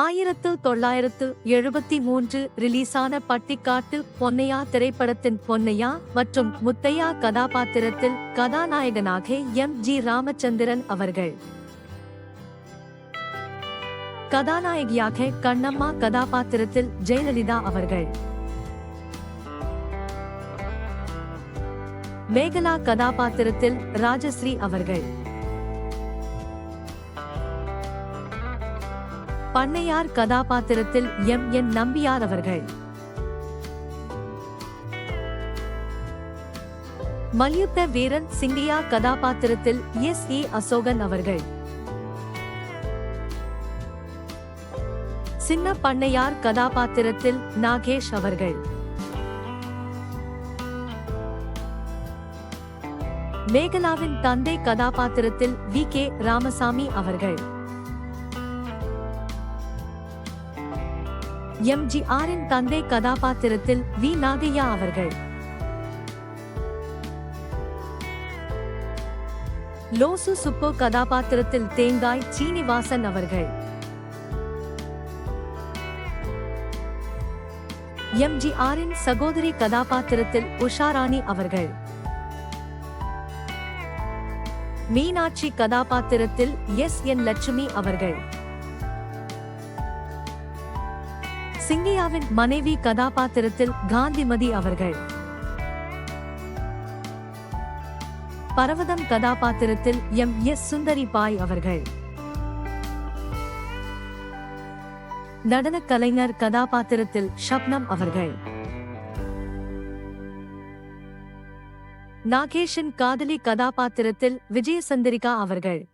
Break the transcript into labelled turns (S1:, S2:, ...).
S1: ஆயிரத்து தொள்ளாயிரத்து எழுபத்தி மூன்று ரிலீஸான பட்டிக்காட்டு பொன்னையா திரைப்படத்தின் பொன்னையா மற்றும் முத்தையா கதாபாத்திரத்தில் கதாநாயகனாக எம். ஜி. ராமச்சந்திரன் அவர்கள். கதாநாயகியாக கண்ணம்மா கதாபாத்திரத்தில் ஜெயலலிதா அவர்கள். மேகலா கதாபாத்திரத்தில் ராஜஸ்ரீ அவர்கள். பண்ணையார் கதாபாத்திரத்தில் எம். என். நம்பியார் அவர்கள். மல்யுத்த வீரன் சிங்கியா கதாபாத்திரத்தில் எஸ். ஏ. அசோகன் அவர்கள். சின்ன பண்ணையார் கதாபாத்திரத்தில் நாகேஷ் அவர்கள். மேகலாவின் தந்தை கதாபாத்திரத்தில் வி. கே. ராமசாமி அவர்கள். எம் ஜி ஆரின் தந்தை கதாபாத்திரத்தில் வி. நாகையா அவர்கள். லோசு சுப்போ கதாபாத்திரத்தில் தேங்காய் சீனிவாசன் அவர்கள். எம்ஜிஆரின் ஆரின் சகோதரி கதாபாத்திரத்தில் உஷாராணி அவர்கள். மீனாட்சி கதாபாத்திரத்தில் எஸ். என். லட்சுமி அவர்கள். சிங்கியாவின் மனைவி கதாபாத்திரத்தில் காந்திமதி அவர்கள். பரவதம் கதாபாத்திரத்தில் எம். எஸ். சுந்தரி பாய் அவர்கள். நடனக் கலைஞர் கதாபாத்திரத்தில் ஷப்னம் அவர்கள். நாகேஷின் காதலி கதாபாத்திரத்தில் விஜயசந்திரிகா அவர்கள்.